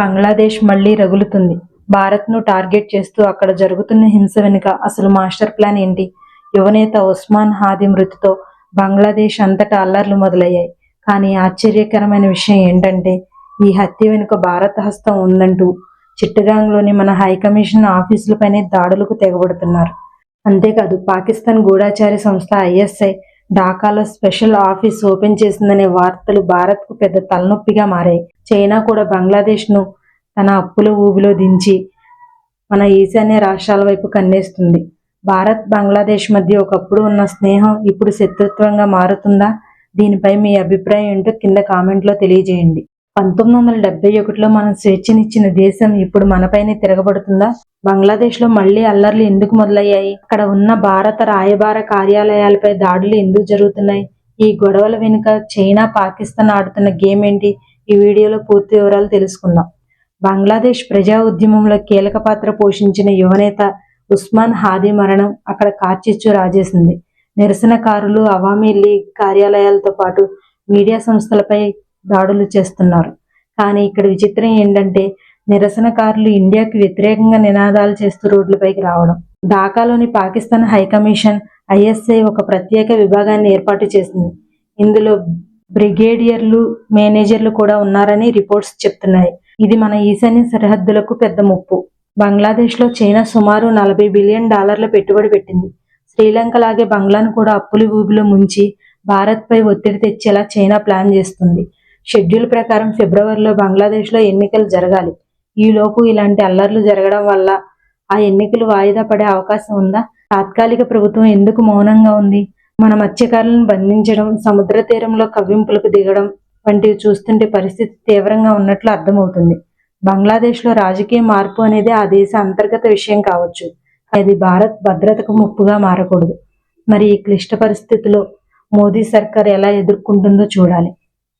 బంగ్లాదేశ్ మళ్ళీ రగులుతుంది. భారత్ను టార్గెట్ చేస్తూ అక్కడ జరుగుతున్న హింస వెనుక అసలు మాస్టర్ ప్లాన్ ఏంటి? యువనేత ఉస్మాన్ హాది మృతితో బంగ్లాదేశ్ అంతటా అల్లర్లు మొదలయ్యాయి. కానీ ఆశ్చర్యకరమైన విషయం ఏంటంటే ఈ హత్య వెనుక భారత హస్తం ఉందంటూ చిట్టగాంగ్లోని మన హైకమిషన్ ఆఫీసులపైనే దాడులకు తెగబడుతున్నారు. అంతేకాదు పాకిస్తాన్ గూఢాచారి సంస్థ ఐఎస్ఐ ఢాకాలో స్పెషల్ ఆఫీస్ ఓపెన్ చేసిందనే వార్తలు భారత్కు పెద్ద తలనొప్పిగా మారాయి. చైనా కూడా బంగ్లాదేశ్ను తన అప్పుల ఊబిలో దించి మన ఈశాన్య రాష్ట్రాల వైపు కన్నేస్తుంది. భారత్ బంగ్లాదేశ్ మధ్య ఒకప్పుడు ఉన్న స్నేహం ఇప్పుడు శత్రుత్వంగా మారుతుందా? దీనిపై మీ అభిప్రాయం ఏంటో కింద కామెంట్లో తెలియజేయండి. పంతొమ్మిది వందల డెబ్బై ఒకటిలో మనం స్వేచ్ఛనిచ్చిన దేశం ఇప్పుడు మనపైనే తిరగబడుతుందా? బంగ్లాదేశ్లో మళ్ళీ అల్లర్లు ఎందుకు మొదలయ్యాయి? అక్కడ ఉన్న భారత రాయబార కార్యాలయాలపై దాడులు ఎందుకు జరుగుతున్నాయి? ఈ గొడవల వెనుక చైనా పాకిస్తాన్ ఆడుతున్న గేమ్ ఏంటి ఈ వీడియోలో పూర్తి వివరాలు తెలుసుకుందాం. బంగ్లాదేశ్ ప్రజా ఉద్యమంలో కీలక పాత్ర పోషించిన యువనేత ఉస్మాన్ హాదీ మరణం అక్కడ కార్చిచ్చు రాజేసింది. నిరసనకారులు అవామీ లీగ్ కార్యాలయాలతో పాటు మీడియా సంస్థలపై దాడులు చేస్తున్నారు. కానీ ఇక్కడ విచిత్రం ఏంటంటే నిరసనకారులు ఇండియాకి వ్యతిరేకంగా నినాదాలు చేస్తూ రోడ్లపైకి రావడం. ఢాకాలోని పాకిస్తాన్ హైకమిషన్ ఐఎస్ఐ ఒక ప్రత్యేక విభాగాన్ని ఏర్పాటు చేసింది. ఇందులో బ్రిగేడియర్లు మేనేజర్లు కూడా ఉన్నారని రిపోర్ట్స్ చెప్తున్నాయి. ఇది మన ఈశాన్య సరిహద్దులకు పెద్ద ముప్పు. బంగ్లాదేశ్లో చైనా సుమారు నలభై బిలియన్ డాలర్ల పెట్టుబడి పెట్టింది. శ్రీలంక లాగే బంగ్లాను కూడా అప్పులు ఊబిలో ముంచి భారత్పై ఒత్తిడి తెచ్చేలా చైనా ప్లాన్ చేస్తుంది. షెడ్యూల్ ప్రకారం ఫిబ్రవరిలో బంగ్లాదేశ్లో ఎన్నికలు జరగాలి. ఈలోపు ఇలాంటి అల్లర్లు జరగడం వల్ల ఆ ఎన్నికలు వాయిదా పడే అవకాశం ఉందా? తాత్కాలిక ప్రభుత్వం ఎందుకు మౌనంగా ఉంది? మన మత్స్యకారులను బంధించడం సముద్ర తీరంలో కవ్వింపులకు దిగడం వంటివి చూస్తుంటే పరిస్థితి తీవ్రంగా ఉన్నట్లు అర్థమవుతుంది. బంగ్లాదేశ్లో రాజకీయ మార్పు అనేది ఆ దేశ అంతర్గత విషయం కావచ్చు. అది భారత్ భద్రతకు ముప్పుగా మారకూడదు. మరి ఈ క్లిష్ట పరిస్థితిలో మోదీ సర్కార్ ఎలా ఎదుర్కొంటుందో చూడాలి.